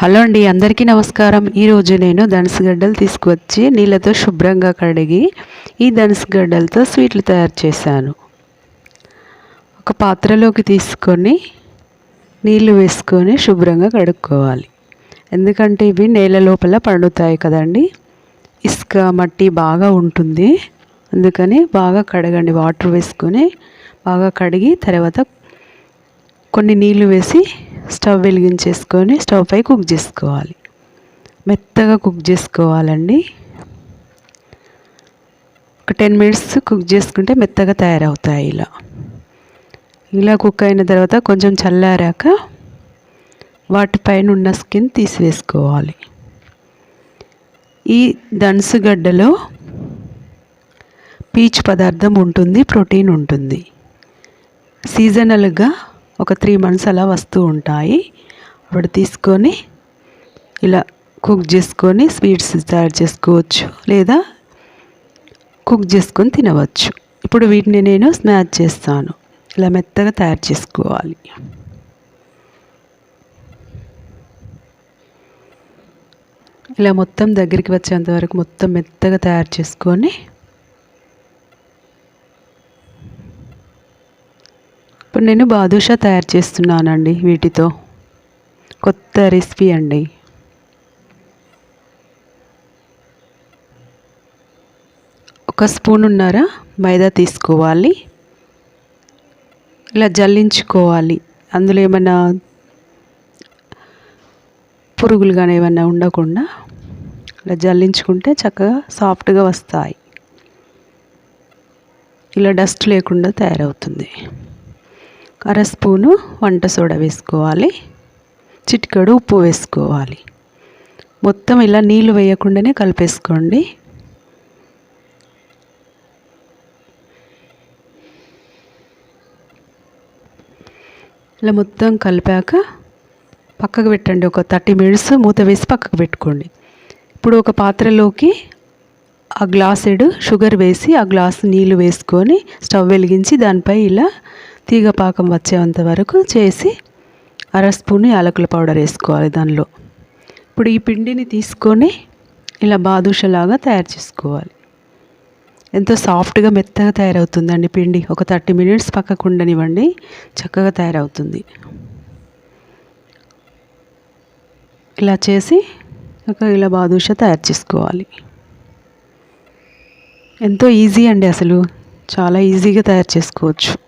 Hello అండి అందరికీ నమస్కారం. ఈరోజు నేను ధనుసుగడ్డలు తీసుకువచ్చి నీళ్ళతో శుభ్రంగా కడిగి ఈ ధనుసుగడ్డలతో స్వీట్లు తయారు చేశాను. ఒక పాత్రలోకి తీసుకొని నీళ్ళు వేసుకొని శుభ్రంగా కడుక్కోవాలి. ఎందుకంటే ఇవి నేల లోపల పండుతాయి కదండి. ఇసుక మట్టి బాగా ఉంటుంది. అందుకని బాగా కడగండి. వాటర్ వేసుకొని బాగా కడిగి తర్వాత కొన్ని నీళ్ళు వేసి స్టవ్ వెలిగించేసుకొని స్టవ్ పై కుక్ చేసుకోవాలి. మెత్తగా కుక్ చేసుకోవాలండి. ఒక టెన్ మినిట్స్ కుక్ చేసుకుంటే మెత్తగా తయారవుతాయి ఇలా. ఇలా కుక్ అయిన తర్వాత కొంచెం చల్లారాక వాటిపైన ఉన్న స్కిన్ తీసివేసుకోవాలి. ఈ దనుసుగడ్డలో పీచు పదార్థం ఉంటుంది ప్రోటీన్ ఉంటుంది. సీజనల్గా ఒక త్రీ మంత్స్ అలా వస్తూ ఉంటాయి. అప్పుడు తీసుకొని ఇలా కుక్ చేసుకొని స్వీట్స్ తయారు చేసుకోవచ్చు లేదా కుక్ చేసుకొని తినవచ్చు. ఇప్పుడు వీటిని నేను స్మాచ్ చేస్తాను. ఇలా మెత్తగా తయారు చేసుకోవాలి. ఇలా మొత్తం దగ్గరికి వచ్చేంత వరకు మొత్తం మెత్తగా తయారు చేసుకొని ఇప్పుడు నేను బాదుషా తయారు చేస్తున్నానండి వీటితో. కొత్త రెసిపీ అండి. ఒక స్పూన్ ఉన్నారా? మైదా తీసుకోవాలి. ఇలా జల్లించుకోవాలి. అందులో ఏమైనా పురుగులు కానీ ఏమైనా ఉండకుండా ఇలా జల్లించుకుంటే చక్కగా సాఫ్ట్గా వస్తాయి. ఇలా డస్ట్ లేకుండా తయారవుతుంది. అర స్పూను వంట సోడా వేసుకోవాలి. చిటికెడు ఉప్పు వేసుకోవాలి. మొత్తం ఇలా నీళ్ళు వేయకుండానే కలిపేసుకోండి. ఇలా మొత్తం కలిపాక పక్కకు పెట్టండి. ఒక థర్టీ మినిట్స్ మూత వేసి పక్కకు పెట్టుకోండి. ఇప్పుడు ఒక పాత్రలోకి ఆ గ్లాసెడ్ షుగర్ వేసి ఆ గ్లాస్ నీళ్ళు వేసుకొని స్టవ్ వెలిగించి దానిపై ఇలా తీగ పాకం వచ్చేంత వరకు చేసి అర స్పూన్ యాలకుల పౌడర్ వేసుకోవాలి దానిలో. ఇప్పుడు ఈ పిండిని తీసుకొని ఇలా బాదుషలాగా తయారు చేసుకోవాలి. ఎంతో సాఫ్ట్గా మెత్తగా తయారవుతుందండి పిండి. ఒక థర్టీ మినిట్స్ పక్కకు ఉండనివ్వండి చక్కగా తయారవుతుంది. ఇలా చేసి ఒక ఇలా బాదుష తయారు చేసుకోవాలి. ఎంతో ఈజీ అండి అసలు. చాలా ఈజీగా తయారు చేసుకోవచ్చు.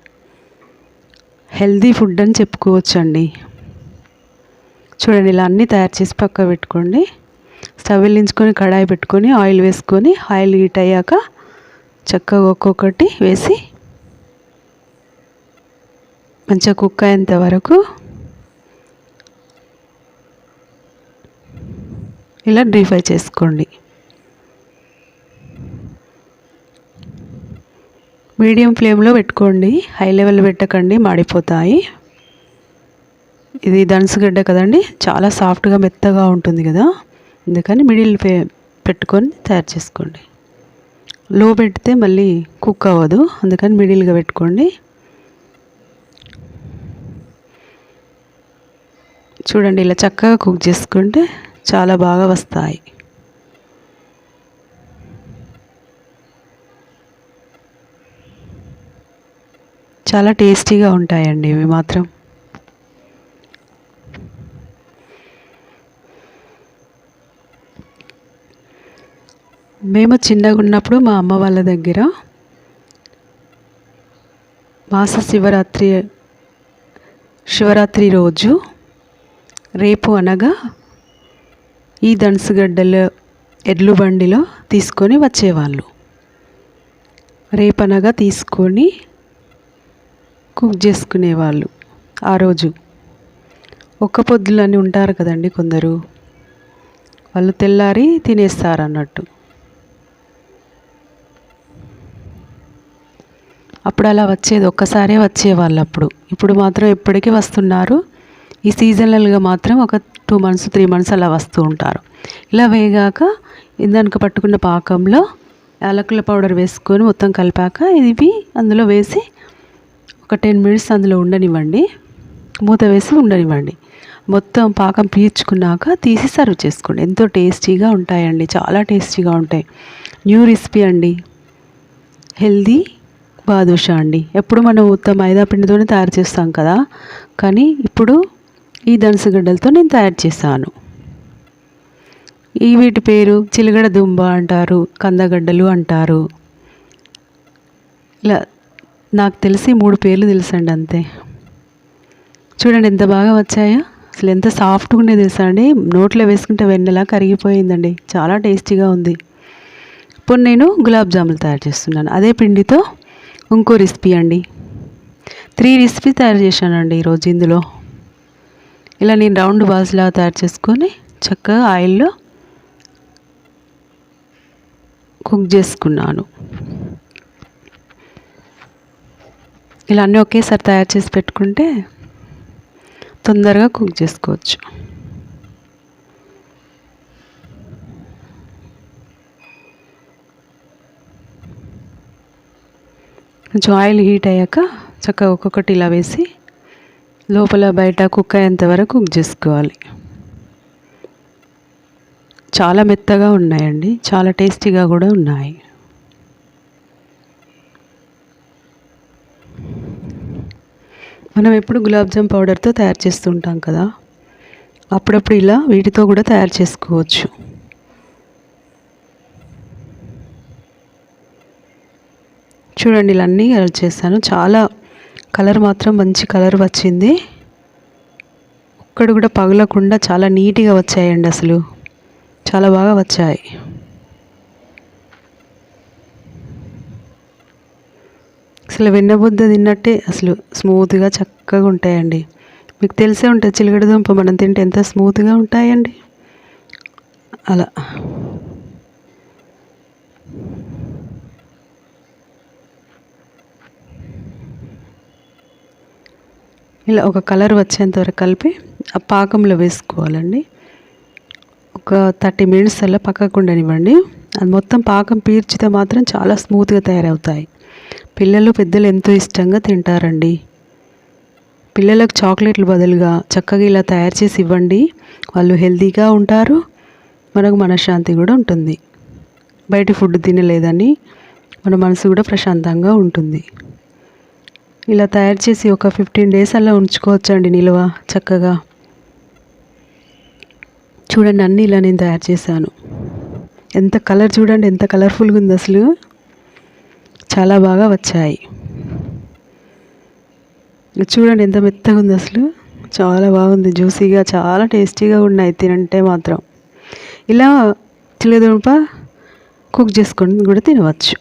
హెల్దీ ఫుడ్ అని చెప్పుకోవచ్చు అండి చూడండి ఇలా అన్నీ తయారు చేసి పక్క పెట్టుకోండి. స్టవ్ వెలించుకొని కడాయి పెట్టుకొని ఆయిల్ వేసుకొని ఆయిల్ హీట్ అయ్యాక చక్కగా ఒక్కొక్కటి వేసి మంచిగా కుక్ అయ్యేంత వరకు ఇలా డీప్ చేసుకోండి. మీడియం ఫ్లేమ్లో పెట్టుకోండి. హై లెవెల్ పెట్టకండి. మాడిపోతాయి. ఇది దనసగడ్డ కదండి. చాలా సాఫ్ట్గా మెత్తగా ఉంటుంది కదా. అందుకని మిడిల్ పెట్టుకొని తయారు చేసుకోండి. లో పెడితే మళ్ళీ కుక్ అవ్వదు. అందుకని మిడిల్గా పెట్టుకోండి. చూడండి ఇలా చక్కగా కుక్ చేసుకుంటే చాలా బాగా వస్తాయి. చాలా టేస్టీగా ఉంటాయండి ఇవి మాత్రం. మేము చిన్నగా ఉన్నప్పుడు మా అమ్మ వాళ్ళ దగ్గర మాస శివరాత్రి శివరాత్రి రోజు రేపు అనగా ఈ దనుసుగడ్డల ఎడ్లు బండిలో తీసుకొని వచ్చేవాళ్ళు. రేపనగా తీసుకొని కుక్ చేసుకునేవాళ్ళు. ఆ రోజు ఒక్క పొద్దులని ఉంటారు కదండి కొందరు. వాళ్ళు తెల్లారి తినేస్తారు అన్నట్టు అప్పుడు అలా వచ్చేది ఒక్కసారే వచ్చేవాళ్ళు అప్పుడు. ఇప్పుడు మాత్రం ఎప్పటికీ వస్తున్నారు. ఈ సీజనల్గా మాత్రం ఒక టూ మంత్స్ త్రీ మంత్స్ అలా వస్తూ ఉంటారు. ఇలా వేగాక ఇందాక పట్టుకున్న పాకంలో యాలకుల పౌడర్ వేసుకొని మొత్తం కలిపాక ఇవి అందులో వేసి ఒక టెన్ మినిట్స్ అందులో ఉండనివ్వండి. మూత వేసి ఉండనివ్వండి. మొత్తం పాకం పీల్చుకున్నాక తీసి సర్వ్ చేసుకోండి. ఎంతో టేస్టీగా ఉంటాయండి. చాలా టేస్టీగా ఉంటాయి. న్యూ రెసిపీ అండి. హెల్దీ బాదుషా అండి. ఎప్పుడు మనం ఉత్త మైదా పిండితోనే తయారు చేస్తాం కదా. కానీ ఇప్పుడు ఈ దనసగడ్డలతో నేను తయారు చేశాను. ఈ వీటి పేరు చిలగడ దుంబ అంటారు కందగడ్డలు అంటారు. ఇలా నాకు తెలిసి మూడు పేర్లు తెలుసండి అంతే. చూడండి ఎంత బాగా వచ్చాయో. అసలు ఎంత సాఫ్ట్గా ఉండే తెలుసా అండి. నోట్లో వేసుకుంటే వెన్నెలా కరిగిపోయిందండి. చాలా టేస్టీగా ఉంది. ఇప్పుడు నేను గులాబ్ జాములు తయారు చేస్తున్నాను. అదే పిండితో ఇంకో రెసిపీ అండి. త్రీ రెసిపీ తయారు చేశానండి ఈరోజు ఇందులో. ఇలా నేను రౌండ్ బాల్స్లా తయారు చేసుకొని చక్కగా ఆయిల్లో కుక్ చేసుకున్నాను. ఇలా అన్నీ ఒకేసారి తయారు చేసి పెట్టుకుంటే తొందరగా కుక్ చేసుకోవచ్చు. కొంచెం ఆయిల్ హీట్ అయ్యాక చక్కగా ఒక్కొక్కటి ఇలా వేసి లోపల బయట కుక్ అయ్యేంత వరకు కుక్ చేసుకోవాలి. చాలా మెత్తగా ఉన్నాయండి. చాలా టేస్టీగా కూడా ఉన్నాయి. మనం ఎప్పుడు గులాబ్ జామ్ పౌడర్తో తయారు చేస్తుంటాం కదా అప్పుడప్పుడు ఇలా వీటితో కూడా తయారు చేసుకోవచ్చు. చూడండి ఇలా అన్నీ చేశాను. చాలా కలర్ మాత్రం మంచి కలర్ వచ్చింది. ఒక్కడ కూడా పగలకుండా చాలా నీట్గా వచ్చాయండి అసలు. చాలా బాగా వచ్చాయి. అసలు వెన్నబుద్ద తిన్నట్టే అసలు స్మూత్గా చక్కగా ఉంటాయండి. మీకు తెలిసే ఉంటుంది చిలకడ దుంప మనం తింటే ఎంత స్మూత్గా ఉంటాయండి. అలా. ఇలా ఒక కలర్ వచ్చేంత వరకు కలిపి ఆ పాకంలో వేసుకోవాలండి. ఒక థర్టీ మినిట్స్ అలా పక్కకు ఉండనివ్వండి. అది మొత్తం పాకం పీల్చితే మాత్రం చాలా స్మూత్గా తయారవుతాయి. పిల్లలు పెద్దలు ఎంతో ఇష్టంగా తింటారండి. పిల్లలకు చాక్లెట్లు బదులుగా చక్కగా ఇలా తయారు చేసి ఇవ్వండి. వాళ్ళు హెల్తీగా ఉంటారు. మనకు మనశ్శాంతి కూడా ఉంటుంది. బయట ఫుడ్ తినలేదని మన మనసు కూడా ప్రశాంతంగా ఉంటుంది. ఇలా తయారు చేసి ఒక ఫిఫ్టీన్ డేస్ అలా ఉంచుకోవచ్చండి నిల్వ చక్కగా. చూడండి అన్నీ ఇలా నేను తయారు చేశాను. ఎంత కలర్ చూడండి ఎంత కలర్ఫుల్గా ఉంది అసలు. చాలా బాగా వచ్చాయి. చూడండి ఎంత మెత్తగా ఉంది అసలు. చాలా బాగుంది. జ్యూసీగా చాలా టేస్టీగా ఉన్నాయి తినంటే మాత్రం. ఇలా చిల్లదుంప కుక్ చేసుకొని కూడా తినవచ్చు.